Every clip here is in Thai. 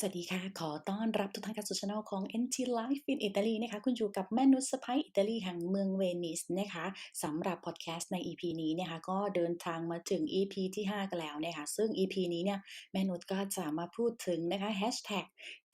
สวัสดีค่ะ ขอต้อนรับทุกท่านเข้าสู่ช่องของ NT Life in Italy นะคะ คุณอยู่กับแม่นุชสะใภ้อิตาลีแห่งเมืองเวนิสนะคะสำหรับพอดแคสต์ใน EP นี้นะคะก็เดินทางมาถึง EP ที่ 5 กันแล้วนะคะ ซึ่ง EP นี้เนี่ยแม่นุชก็จะมาพูดถึงนะคะแฮชแท็ก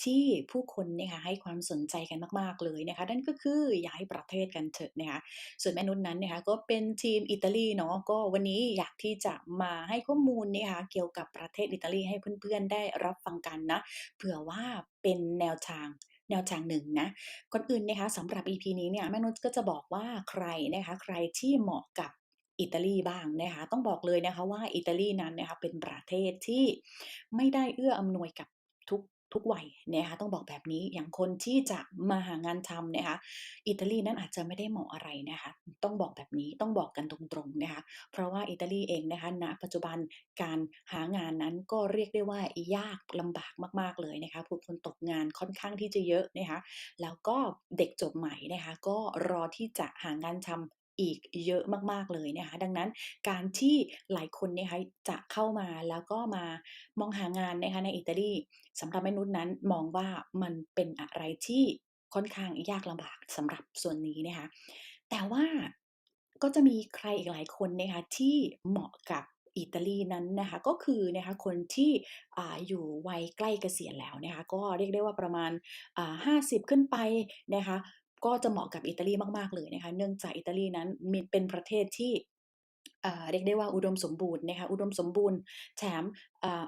ที่ผู้คนนะคะให้ความสนใจกันมาก ๆ เลยนะคะ นั่นก็คือย้ายประเทศกันเถอะนะคะ ส่วนแม่นุชนั้นนะคะก็เป็นทีมอิตาลีเนาะ ก็วันนี้อยากที่จะมาให้ข้อมูลนะคะเกี่ยวกับประเทศอิตาลีให้เพื่อนๆได้รับฟังกันนะ เผื่อว่าเป็นแนวทางแนวทางหนึ่งนะ ก่อนอื่นนะคะสำหรับ EP นี้เนี่ยแม่นุชก็จะบอกว่าใครนะคะใครที่เหมาะกับอิตาลีบ้างนะคะต้องบอกเลยนะคะว่าอิตาลีนั้นนะคะเป็นประเทศที่ไม่ได้เอื้ออำนวยกับทุก ทุกวัยนะคะต้องบอกแบบนี้อย่างคนที่จะมาหางานทำนะคะอิตาลีนั้นอาจจะไม่ได้เหมาะอะไรนะคะต้องบอกแบบนี้ต้องบอกกันตรงๆนะคะเพราะว่าอิตาลีเองนะคะณปัจจุบันการหางานนั้นก็เรียกได้ว่ายากลำบากมากๆเลยนะคะผู้คนตกงานค่อนข้างที่จะเยอะนะคะแล้วก็เด็กจบใหม่นะคะก็รอที่จะหางานทำ อีกเยอะมากๆเลยนะคะ ดังนั้นการที่หลายคนนะคะจะเข้ามาแล้วก็มามองหางานนะคะในอิตาลีสำหรับแม่นุชนั้นมองว่ามันเป็นอะไรที่ค่อนข้างยากลำบากสำหรับส่วนนี้นะคะ แต่ว่าก็จะมีใครอีกหลายคนนะคะที่เหมาะกับอิตาลีนั้นนะคะก็คือนะคะคนที่ออยู่วัยใกล้เกษียณแล้วนะคะก็เรียกได้ว่าประมาณอ่า50 ขึ้นไปนะคะ ก็จะเหมาะกับอิตาลีมาก ๆ เลยนะคะ เนื่องจากอิตาลีนั้นเป็นประเทศที่ เรียกได้ว่าอุดมสมบูรณ์นะคะอุดมสมบูรณ์แถม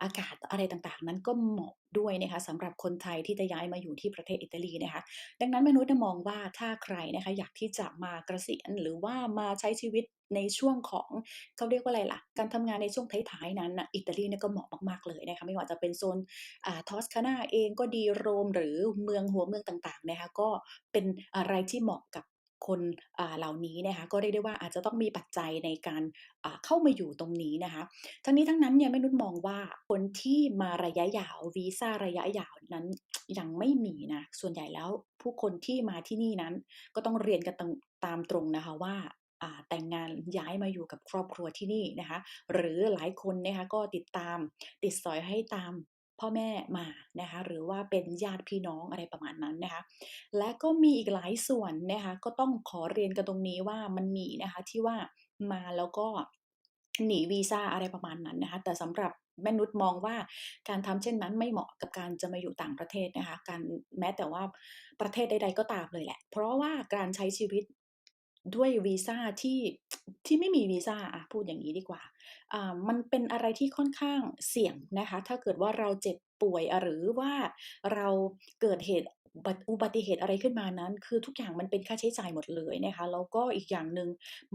อากาศอะไรต่างๆ นั้นก็เหมาะด้วยนะคะสำหรับคนไทยที่จะย้ายมาอยู่ที่ประเทศอิตาลีนะคะ ดังนั้นมนุษย์มองว่าถ้าใครนะคะอยากที่จะมาเกษียณหรือว่ามาใช้ชีวิตในช่วงของเขาเรียกว่าอะไรล่ะ การทำงานในช่วงท้ายๆนั้นนะอิตาลีเนี่ยก็เหมาะมากๆเลยนะคะไม่ว่าจะเป็นโซนอทอสคานาเองก็ดีโรมหรือเมืองหัวเมืองต่างๆนะคะก็เป็นอะไรที่เหมาะกับ คนเหล่านี้นะคะก็เรียกได้ว่าอาจจะต้องมีปัจจัยในการเข้ามาอยู่ตรงนี้นะคะทั้งนี้ทั้งนั้นเนี่ยแม่นุชมองว่าคนที่มาระยะยาววีซ่าระยะยาวนั้นยังไม่มีนะส่วนใหญ่แล้วผู้คนที่มาที่นี่นั้น ก็ต้องเรียนกันตตามตรงนะคะว่าแต่งงานย้ายมาอยู่กับครอบครัวที่นี่นะคะ หรือหลายคนนะคะก็ติดตามติดสอยให้ตาม พ่อแม่มานะคะหรือว่าเป็นญาติพี่น้องอะไรประมาณนั้นนะคะและก็มีอีกหลายส่วนนะคะก็ต้องขอเรียนกันตรงนี้ว่ามันมีนะคะที่ว่ามาแล้วก็หนีวีซ่าอะไรประมาณนั้นนะคะแต่สำหรับแม่นุชมองว่าการทำเช่นนั้นไม่เหมาะกับการจะมาอยู่ต่างประเทศนะคะการแม้แต่ว่าประเทศใด ๆ ก็ตามเลยแหละ เพราะว่าการใช้ชีวิต ด้วยวีซ่าที่ที่ไม่มีวีซ่าอะพูดอย่างนี้ดีกว่าอ่า มันเป็นอะไรที่ค่อนข้างเสี่ยงนะคะ ถ้าเกิดว่าเราเจ็บป่วยหรือว่าเราเกิดเหตุ อุบัติเหตุอะไรขึ้นมานั้น คือทุกอย่างมันเป็นค่าใช้จ่ายหมดเลยนะคะแล้วก็อีกอย่างหนึ่ง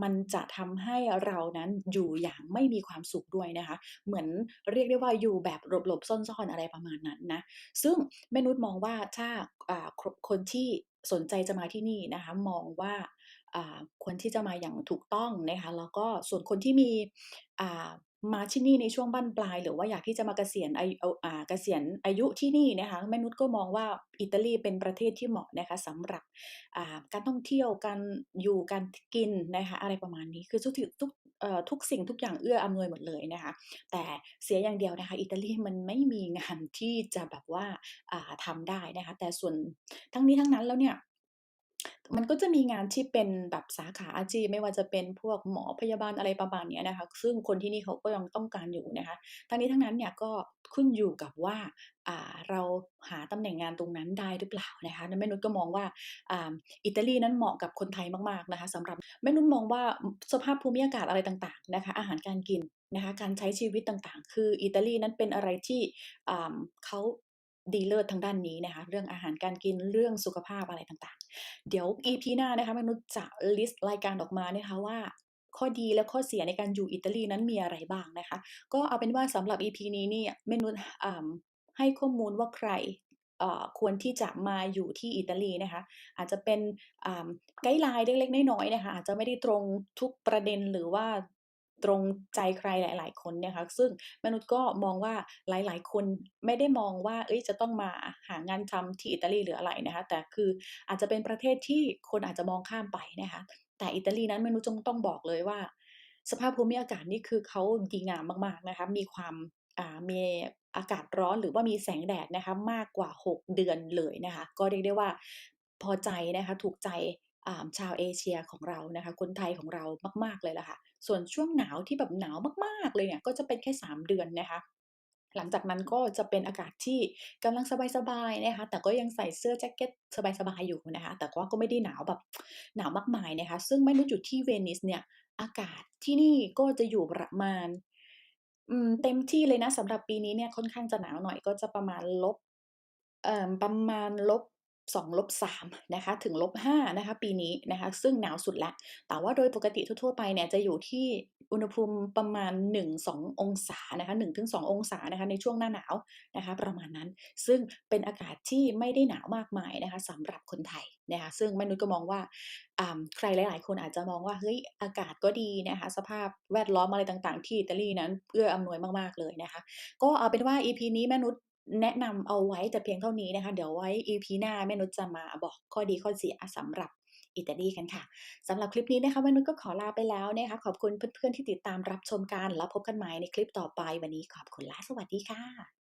มันจะทำให้เรานั้นอยู่อย่างไม่มีความสุขด้วยนะคะ เหมือนเรียกได้ว่าอยู่แบบหลบๆซ่อนๆอะไรประมาณนั้นนะซึ่งแม่นุชมองว่าถ้าคนที่สนใจจะมาที่นี่นะคะมองว่าควรที่จะมาอย่างถูกต้องนะคะแล้วก็ส่วนคนที่มี มาที่นี่ในช่วงบั้นปลาย หรือว่าอยากที่จะมาเกษียณอาเอาอ่าเกษียณอายุที่นี่นะคะแม่นุชก็มองว่าอิตาลีเป็นประเทศที่เหมาะนะคะสำหรับอ่าการท่องเที่ยวการอยู่การกินนะคะอะไรประมาณนี้คือทุกทุกทุกสิ่งทุกอย่างเอื้ออำนวยหมดเลยนะคะ แต่เสียอย่างเดียวนะคะ อิตาลีมันไม่มีงานที่จะแบบว่าอ่าทำได้นะคะ แต่ส่วนทั้งนี้ทั้งนั้นแล้วเนี่ย มันก็จะมีงานที่เป็นแบบสาขาอาชีพ ไม่ว่าจะเป็นพวกหมอพยาบาลอะไรประมาณเนี้ยนะคะ ซึ่งคนที่นี่เขาก็ยังต้องการอยู่นะคะ ทั้งนี้ทั้งนั้นเนี่ยก็ขึ้นอยู่กับว่าอ่าเราหาตำแหน่งงานตรงนั้นได้หรือเปล่านะคะแม่นุชก็มองว่าอ่าอิตาลีนั้นเหมาะกับคนไทยมากๆนะคะสำหรับแม่นุชมองว่าสภาพภูมิอากาศอะไรต่างๆนะคะ อาหารการกินนะคะการใช้ชีวิตต่างๆ คืออิตาลีนั้นเป็นอะไรที่อ่าเขา ดีเลิศทางด้านนี้นะคะ เรื่องอาหารการกินเรื่องสุขภาพอะไรต่างๆ เดี๋ยว EP หน้านะคะมนุษย์จะลิสต์รายการออกมานะคะว่าข้อดีและข้อเสียในการอยู่อิตาลีนั้นมีอะไรบ้างนะคะ ก็เอาเป็นว่าสำหรับ EP นี้เนี่ยมนุชอ่าให้ข้อมูลว่าใครควรที่จะมาอยู่ที่อิตาลีนะคะ อาจจะเป็นไกด์ไลน์เล็กๆน้อยๆนะคะอาจจะไม่ได้ตรงทุกประเด็นหรือว่า ตรงใจใครหลาย ๆ คนนะคะซึ่งมนุษย์ก็มองว่าหลาย ๆ คนไม่ได้มองว่าเฮ้ยจะต้องมาหางานทำที่อิตาลีหรืออะไรนะคะ แต่คืออาจจะเป็นประเทศที่คนอาจจะมองข้ามไปนะคะ แต่อิตาลีนั้นมนุษย์จงต้องบอกเลยว่า สภาพภูมิอากาศนี่คือเขาดีงามมาก ๆ นะคะ มีความอ่ามีอากาศร้อนหรือว่ามีแสงแดดนะคะมากกว่า 6 เดือนเลยนะคะ ก็เรียกได้ว่าพอใจนะคะถูกใจ ชาวเอเชียของเรานะคะ คนไทยของเรามาก ๆ เลยล่ะค่ะ ส่วนช่วงหนาวที่แบบหนาวมาก ๆ เลยเนี่ย ก็จะเป็นแค่ 3 เดือนนะคะหลังจากนั้นก็จะเป็นอากาศที่กำลังสบายๆนะคะ แต่ก็ยังใส่เสื้อแจ็กเก็ตสบายๆอยู่นะคะ แต่ว่าก็ไม่ได้หนาวแบบหนาวมากมายนะคะ ซึ่งแม่นุชอยู่ที่เวนิสเนี่ย อากาศที่นี่ก็จะอยู่ประมาณอืมเต็มที่เลยนะสำหรับปีนี้เนี่ยค่อนข้างจะหนาวหน่อยก็จะประมาณลบเอ่อประมาณลบ -2 -3 นะคะถึงลบ -5 นะคะปีนี้นะคะซึ่งหนาวสุดแล้วแต่ว่าโดยปกติทั่วๆไปเนี่ยจะอยู่ที่อุณหภูมิประมาณ 1-2 องศานะคะ1-2 องศานะคะในช่วงหน้าหนาวนะคะประมาณนั้นซึ่งเป็นอากาศที่ไม่ได้หนาวมากมายนะคะสำหรับคนไทยนะคะซึ่งแม่นุชก็มองว่าใครหลาย ๆ คนอาจจะมองว่าเฮ้ยอากาศก็ดีนะคะสภาพแวดล้อมอะไรต่าง ๆ ที่อิตาลีนั้นเอื้ออำนวยมาก ๆ เลยนะคะก็เอาเป็นว่า EP นี้แม่นุช แนะนำเอาไว้แต่เพียงเท่านี้นะคะ เดี๋ยวไว้ EP หน้าแม่นุชจะมาบอกข้อดีข้อเสียสำหรับอิตาลีกันค่ะสำหรับคลิปนี้นะคะแม่นุชก็ขอลาไปแล้วนะคะขอบคุณเพื่อนๆที่ติดตามรับชมกันแล้วพบกันใหม่ในคลิปต่อไปวันนี้ขอบคุณและสวัสดีค่ะ